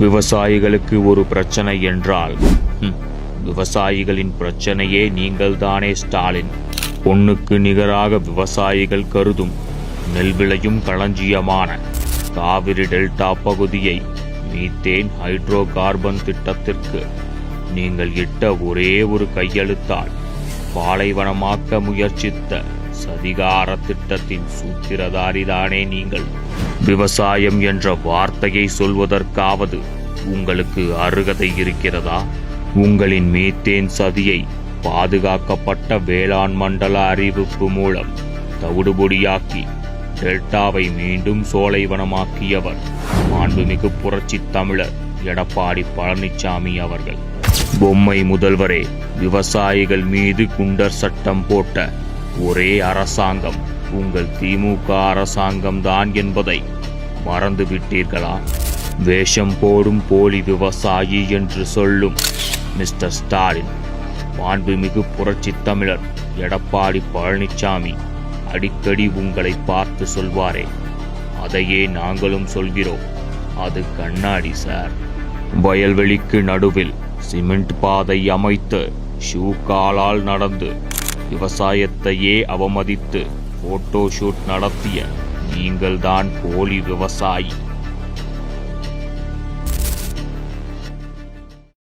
விவசாயிகளுக்கு ஒரு பிரச்சனை என்றால் விவசாயிகளின் பிரச்சனையே நீங்கள்தானே ஸ்டாலின். பொண்ணுக்கு நிகராக விவசாயிகள் கருதும் நெல் விளையும் களஞ்சியமான காவிரி டெல்டா பகுதியை மீத்தேன் ஹைட்ரோ கார்பன் திட்டத்திற்கு நீங்கள் இட்ட ஒரே ஒரு கையெழுத்தால் பாலைவனமாக்க முயற்சித்த சதிகார திட்டத்தின் சூத்திரதாரிதானே நீங்கள். விவசாயம் என்ற வார்த்தையை சொல்வதற்காவது உங்களுக்கு அருகதை இருக்கிறதா? உங்களின் மீத்தேன் சதியை பாதுகாக்கப்பட்ட வேளாண் மண்டல அறிவிப்பு மூலம் தவிடுபொடியாக்கி டெல்டாவை மீண்டும் சோலைவனமாக்கியவர் மாண்புமிகு புரட்சி தமிழர் எடப்பாடி பழனிசாமி அவர்கள். பொம்மை முதல்வரே விவசாயிகள் மீது குண்டர் சட்டம் போட்ட ஒரே அரசாங்கம் உங்கள் திமுக அரசாங்கம்தான் என்பதை மறந்து விட்டீர்களா வேஷம் போடும் போலி விவசாயி என்று சொல்லும் மிஸ்டர் ஸ்டாலின் மாண்புமிகு புரட்சி தமிழர் எடப்பாடி பழனிசாமி அடிக்கடி உங்களை பார்த்து சொல்வாரே. அதையே நாங்களும் சொல்கிறோம். அது கண்ணாடி சார். வயல்வெளிக்கு நடுவில் சிமெண்ட் பாதை அமைத்து ஷூ காலால் நடந்து விவசாயத்தையே அவமதித்து போட்டோ ஷூட் நடத்திய நீங்கள்தான் போலி விவசாயி.